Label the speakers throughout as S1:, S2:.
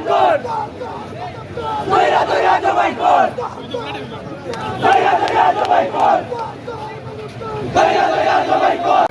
S1: জবাই কর তৈরা তৈরা জবাই কর তৈরা তৈরা জবাই কর তৈরা তৈরা জবাই কর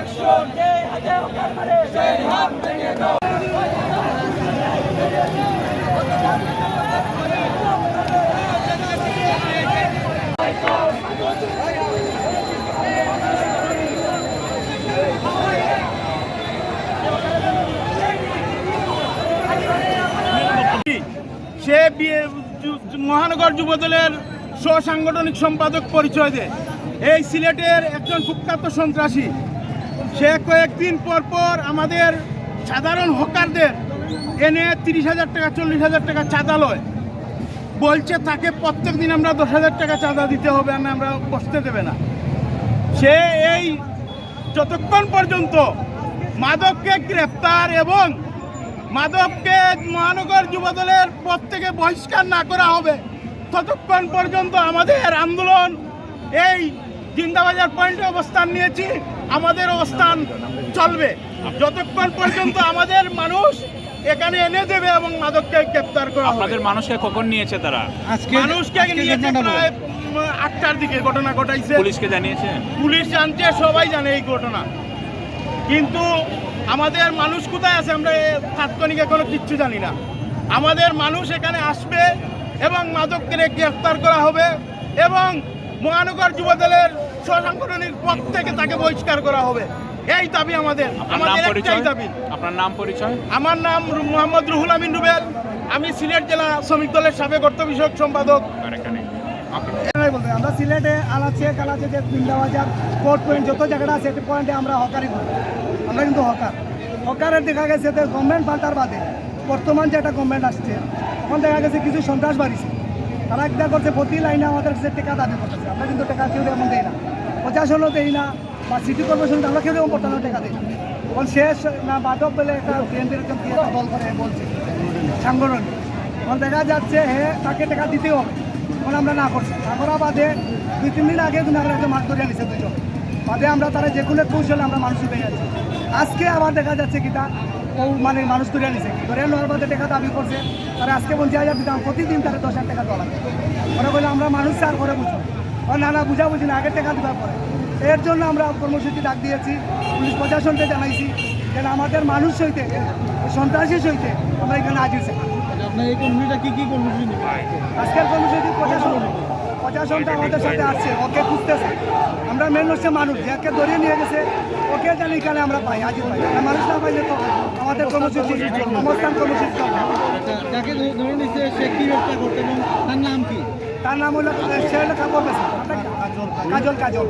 S2: Action! Jai Hajj Karmare! Jai Ham Denge Do!
S1: যুবদলের সাংগঠনিক সম্পাদক পরিচয় দেয় এই সিলেটের একজন কুখ্যাত সন্ত্রাসী। সে কয়েকদিন পর পর আমাদের সাধারণ হকারদের এনে তিরিশ হাজার টাকা, চল্লিশ হাজার টাকা চাঁদা লয়। বলছে, তাকে প্রত্যেক দিন আমরা দশ হাজার টাকা চাঁদা দিতে হবে না, আমরা বসতে দেবে না। সে এই যতক্ষণ পর্যন্ত মাদককে গ্রেপ্তার এবং মাদককে মহানগর যুবদলের পদ থেকে বহিষ্কার না করা হবে। ততক্ষণ পর্যন্ত আমাদের আন্দোলন এই জিন্দাবাজার পয়েন্টে অবস্থান নিয়েছি আমাদের অবস্থান চলবে। যতক্ষণ পর্যন্ত আমাদের মানুষ এখানে এনে দেবে এবং মাদককে গ্রেপ্তার করা হবে। আপনাদের
S2: মানুষকে কখন নিয়েছে তারা?
S3: আজকে মানুষকে নিয়েছে প্রায়
S1: আটটার দিকে ঘটনা ঘটাইছে।
S2: পুলিশকে জানিয়েছে?
S1: পুলিশ জানছে সবাই জানে এই ঘটনা। কিন্তু আমাদের মানুষ কোথায় আছে আমরা এ তাৎক্ষণিক এখনও কিচ্ছু জানি না। আমাদের মানুষ এখানে আসবে এবং মাদককে গ্রেফতার করা হবে এবং মহানগর যুবদলের স্বসাংগঠনিক পদ থেকে তাকে বহিষ্কার করা হবে। এই দাবি আমাদের। আমাদের পরিচয়? একটাই দাবি।
S2: আপনার নাম পরিচয়?
S1: আমার নাম মোহাম্মদ রুহুল আমিন রুবেল। আমি সিলেট জেলা শ্রমিক দলের সাবেক অর্থ বিষয়ক সম্পাদক।
S2: এখানে
S4: বলতে আমরা সিলেটে আলাচে কালাচে যে বৃন্দাবাজার কোর্ট পয়েন্ট যত জায়গাটা আছে পয়েন্টে আমরা হকারি করি। আমরা কিন্তু হকার। হকারের দেখা গেছে যে গভর্নমেন্ট পাল্টার বাদে বর্তমান যে একটা গভর্নমেন্ট আসছে, তখন দেখা গেছে কিছু সন্ত্রাস বাড়িছে। তারা একটা করছে প্রতি লাইনে আমাদের কাছে টাকা দাবি করতেছে, আমরা কিন্তু টাকা কেউ এমন দেই না। প্রশাসনও দেই না, বা সিটি কর্পোরেশন আমরা কেউ এমন বর্তমানে টাকা দিই তখন শেষ না বাদক বলে একটা বিএনপির একটা দল করে বলছে, সাংগঠনিক। তখন দেখা যাচ্ছে হ্যাঁ তাকে টাকা দিতেই হবে, তখন আমরা না করছি। করা বাদে দুই, তিন দিন আগে কিন্তু আমরা একটা মাছ ধরে আনিছে দুজন বাদে আমরা তারা যে কোনো কৌশলে আমরা মানুষ পেয়ে যাচ্ছি। আজকে আবার দেখা যাচ্ছে কি তা, ও মানে মানুষ তুলে আনিছে। ধরে নেওয়ার বাদে টাকা দাবি করছে। তারা আজকে বলছে হাজার দিতাম প্রতিদিন তারা দশ হাজার টাকা দেওয়া লাগে। ওরা বলে, আমরা মানুষ চার করে বুঝব ও না না বুঝা বুঝি না, আগের টাকা দেওয়ার পরে। এর জন্য আমরা কর্মসূচি ডাক দিয়েছি, পুলিশ প্রশাসনকে জানাইছি যেন আমাদের মানুষ সইতে সন্ত্রাসী সইতে আমরা এখানে হাজির
S3: আপনার এই কর্মীটা কি কি কর্মসূচি
S4: আজকের কর্মসূচি প্রশাসন প্রশাসনটা আমাদের সাথে আসছে ওকে খুঁজতেছে। আমরা মেন হচ্ছে মানুষ যাকে ধরিয়ে নিয়ে গেছে ওকে জানি এখানে আমরা পাই হাজির পাই। আমরা মানুষ না পাইলে তো আমাদের কর্মসূচি অবস্থান কর্মসূচি।
S3: আচ্ছা, যাকে ধরে নিচ্ছে সে কি ব্যবসা করতে এবং তার নাম কি?
S4: তার নাম হলো সে হলো কাপড় কাজল কাজল।